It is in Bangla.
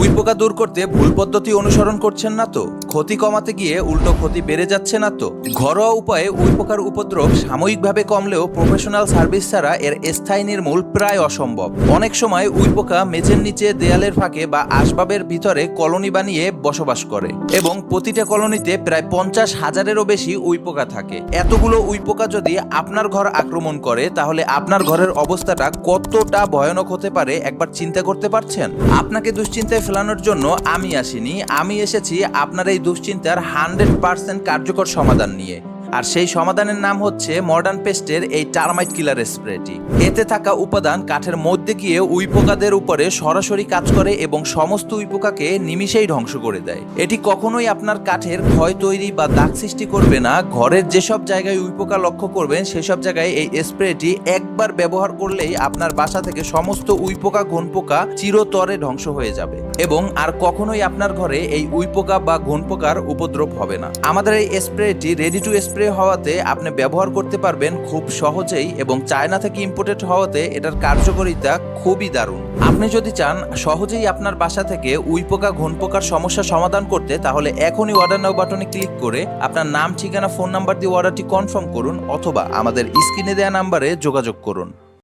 উইপোকা দূর করতে ভুল পদ্ধতি অনুসরণ করছেন না তো? ক্ষতি কমাতে গিয়ে উল্টো ক্ষতি বেড়ে যাচ্ছে না তো? ঘরোয়া উপায়ে উইপোকার উপদ্রব সাময়িকভাবে কমলেও প্রফেশনাল সার্ভিস ছাড়া এর স্থায়ী নির্মূল প্রায় অসম্ভব। অনেক সময় উইপোকা মেঝের নিচে দেয়ালের ফাঁকে বা আসবাবের ভিতরে কলোনি বানিয়ে বসবাস করে এবং প্রতিটা কলোনিতে প্রায় পঞ্চাশ হাজারেরও বেশি উইপোকা থাকে। এতগুলো উইপোকা যদি আপনার ঘর আক্রমণ করে, তাহলে আপনার ঘরের অবস্থাটা কতটা ভয়ানক হতে পারে একবার চিন্তা করতে পারছেন? আপনাকে দুশ্চিন্তায় ফেলানোর জন্য আমি আসিনি। আমি এসেছি আপনার এই দুশ্চিন্তার হান্ড্রেড পার্সেন্ট কার্যকর সমাধান নিয়ে। আর সেই সমাধানের নাম হচ্ছে মডার্ন পেস্টের এই টার্মাইট কিলার স্প্রেটি এতে থাকা উপাদান কাঠের মধ্যে গিয়ে উইপোকাদের উপরে সরাসরি কাজ করে এবং সমস্ত উইপোকাকে নিমিষেই ধ্বংস করে দেয়। এটি কখনোই আপনার কাঠের ক্ষয় তৈরি বা দাগ সৃষ্টি করবে না। ঘরের যেসব জায়গায় উইপোকা লক্ষ্য করবেন, সেসব জায়গায় এই স্প্রেটি একবার ব্যবহার করলেই আপনার বাসা থেকে সমস্ত উইপোকা ঘনপোকা চিরতরে ধ্বংস হয়ে যাবে এবং আর কখনোই আপনার ঘরে এই উইপোকা বা ঘনপোকার উপদ্রব হবে না। আমাদের এই স্প্রেটি রেডি টু স্প্রে হওয়াতে আপনি ব্যবহার করতে পারবেন খুব সহজেই এবং চায়না থেকে ইম্পোর্টেড হওয়াতে এটার কার্যকারিতা খুবই দারুণ। আপনি যদি চান সহজেই আপনার বাসা থেকে উইপোকা ঘনপোকার সমস্যা সমাধান করতে, তাহলে এখনই অর্ডার নাও বাটনে ক্লিক করে আপনার নাম, ঠিকানা ফোন নাম্বার দিয়ে অর্ডারটি কনফার্ম করুন অথবা আমাদের স্ক্রিনে দেওয়া নাম্বারে যোগাযোগ করুন।